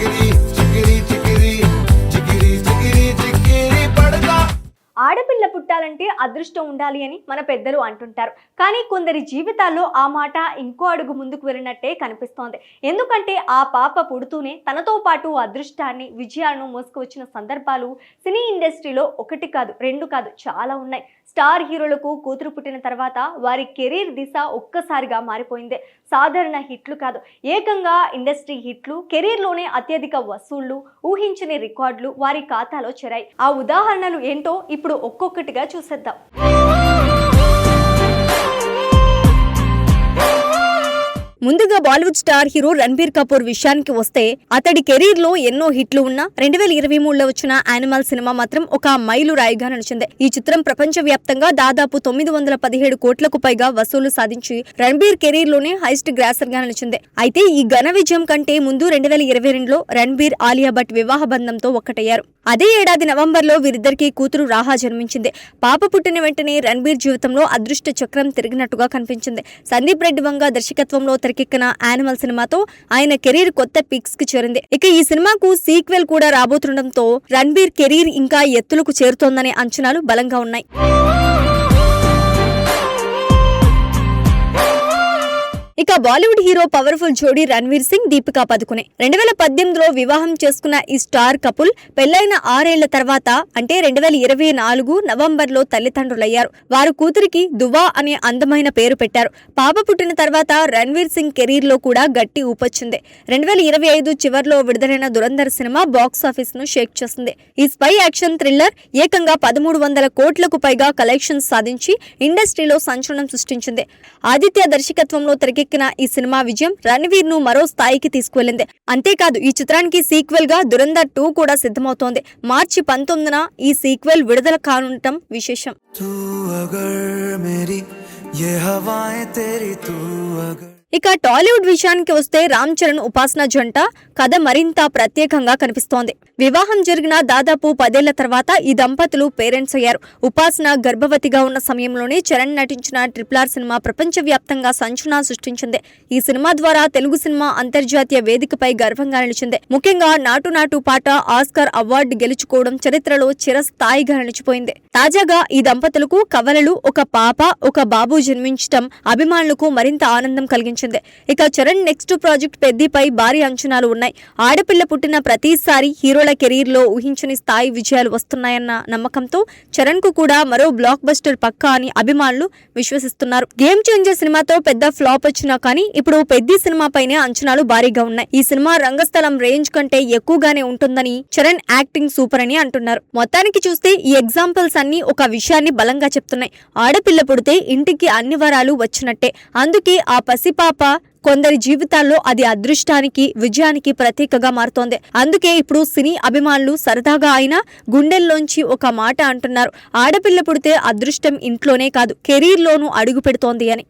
చికిరి ఆడపిల్ల పుట్టాలంటే అదృష్టం ఉండాలి అని మన పెద్దలు అంటుంటారు. కానీ కొందరి జీవితాల్లో ఆ మాట ఇంకో అడుగు ముందుకు వెళ్ళినట్టే కనిపిస్తోంది. ఎందుకంటే ఆ పాప పుడుతూనే తనతో పాటు అదృష్టాన్ని విజయాలను మోసుకువచ్చిన సందర్భాలు సినీ ఇండస్ట్రీలో ఒకటి కాదు రెండు కాదు చాలా ఉన్నాయి. స్టార్ హీరోలకు కూతురు పుట్టిన తర్వాత వారి కెరీర్ దిశ ఒక్కసారిగా మారిపోయింది. సాధారణ హిట్లు కాదు ఏకంగా ఇండస్ట్రీ హిట్లు కెరీర్లోనే అత్యధిక వసూళ్ళు ఊహించని రికార్డులు వారి ఖాతాలో చేరాయి. ఆ ఉదాహరణలు ఏంటో ఇప్పుడు ఇప్పుడు ఒక్కొక్కటిగా చూసేద్దాం. Bollywood star hero Ranbir Kapoor విషయానికి వస్తే అతడి కెరీర్లో ఎన్నో హిట్లు ఉన్న రెండు వేల ఇరవై మూడులో వచ్చిన యానిమల్ సినిమా మాత్రం ఒక మైలు రాయిగా నడిచింది. ఈ చిత్రం ప్రపంచ వ్యాప్తంగా దాదాపు తొమ్మిది వందల పదిహేడు కోట్లకు పైగా వసూలు సాధించి రణబీర్ కెరీర్లోనే హైస్ట్ గ్రాసర్గా నిలిచింది అయితే ఈ ఘన విజయం కంటే ముందు రెండు వేల ఇరవై రెండులో రణబీర్ ఆలియా భట్ వివాహ బంధంతో ఒక్కటయ్యారు. అదే ఏడాది నవంబర్లో వీరిద్దరికి కూతురు రాహా జన్మించింది. పాప పుట్టిన వెంటనే రణబీర్ జీవితంలో అదృష్ట చక్రం తిరిగినట్టుగా కనిపించింది. సందీప్ రెడ్డి వంగ దర్శకత్వంలో తెరకెక్కిన యానిమల్ సినిమాతో ఆయన కెరీర్ కొత్త పిక్స్కి చేరింది. ఇక ఈ సినిమాకు సీక్వెల్ కూడా రాబోతుండటంతో రణబీర్ కెరీర్ ఇంకా ఎత్తులకు చేరుతోందనే అంచనాలు బలంగా ఉన్నాయి. ఇక బాలీవుడ్ హీరో పవర్ఫుల్ జోడీ రణ్వీర్ సింగ్ దీపికా పదుకునే. రెండు వేల పద్దెనిమిదిలో వివాహం చేసుకున్న ఈ స్టార్ కపుల్ పెళ్ళైన ఆరేళ్ళ తర్వాత అంటే రెండు వేల ఇరవై నాలుగు నవంబర్లో తల్లిదండ్రులయ్యారు. వారు కూతురికి దువా అనే అందమైన పేరు పెట్టారు. పాప పుట్టిన తర్వాత రణ్వీర్ సింగ్ కెరీర్లో కూడా గట్టి ఊపొచ్చింది. రెండు వేల ఇరవై ఐదు చివర్లో విడుదలైన దురంధర్ సినిమా బాక్స్ ఆఫీస్ను షేక్ చేసింది ఈ స్పై యాక్షన్ థ్రిల్లర్ ఏకంగా పదమూడు వందల కోట్లకు పైగా కలెక్షన్స్ సాధించి ఇండస్ట్రీలో సంచలనం సృష్టించింది. ఆదిత్య దర్శకత్వంలో తెరకెక్కిన ఈ సినిమా విజయం రణవీర్ను మరో స్థాయికి తీసుకువెళ్ళింది అంతేకాదు ఈ చిత్రానికి సీక్వెల్గా దురంధర్ టూ కూడా సిద్ధమవుతోంది. మార్చి పంతొమ్మిదిన ఈ సీక్వెల్ విడుదల కానుండటం విశేషం. ఇక టాలీవుడ్ విషయానికి వస్తే రామ్ చరణ్ ఉపాసన జంట. కథ మరింత ప్రత్యేకంగా కనిపిస్తోంది. వివాహం జరిగిన దాదాపు పదేళ్ళ తర్వాత ఈ దంపతులు పేరెంట్స్ అయ్యారు. ఉపాసన గర్భవతిగా ఉన్న సమయంలోనే చరణ్ నటించిన ట్రిపులార్ సినిమా ప్రపంచవ్యాప్తంగా సంచలనం సృష్టించింది. ఈ సినిమా ద్వారా తెలుగు సినిమా అంతర్జాతీయ వేదికపై గర్వంగా నిలిచింది. ముఖ్యంగా నాటు నాటు పాట ఆస్కర్ అవార్డు గెలుచుకోవడం చరిత్రలో చిరస్థాయిగా నిలిచిపోయింది. తాజాగా ఈ దంపతులకు కవలలు ఒక పాప ఒక బాబు జన్మించటం అభిమానులకు మరింత ఆనందం కలిగించింది. ఇక చరణ్ నెక్స్ట్ ప్రాజెక్ట్ పెద్దిపై భారీ అంచనాలు ఉన్నాయి. ఆడపిల్ల పుట్టిన ప్రతిసారి హీరోల కెరీర్లో ఊహించని స్థాయి విజయాలు వస్తున్నాయన్న నమ్మకంతో చరణ్కు కూడా మరో బ్లాక్ బస్టర్ పక్కా అని అభిమానులు విశ్వసిస్తున్నారు. గేమ్ చేంజర్ సినిమాతో పెద్ద ఫ్లాప్ వచ్చినా కానీ ఇప్పుడు పెద్ది సినిమాపైనే అంచనాలు భారీగా ఉన్నాయి. ఈ సినిమా రంగస్థలం రేంజ్ కంటే ఎక్కువగానే ఉంటుందని చరణ్ యాక్టింగ్ సూపర్ అని అంటున్నారు. మొత్తానికి చూస్తే ఈ ఎగ్జాంపుల్స్ అన్ని ఒక విషయాన్ని బలంగా చెప్తున్నాయి. ఆడపిల్ల పుడితే ఇంటికి అన్ని వరాలు వచ్చినట్టే. అందుకే ఆ పసిపా పాప కొందరి జీవితాల్లో అది అదృష్టానికి విజయానికి ప్రతీకగా మారుతోంది. అందుకే ఇప్పుడు సినీ అభిమానులు సరదాగా అయినా గుండెల్లోంచి ఒక మాట అంటున్నారు. ఆడపిల్ల పుడితే అదృష్టం ఇంట్లోనే కాదు కెరీర్లోనూ అడుగు పెడుతోంది అని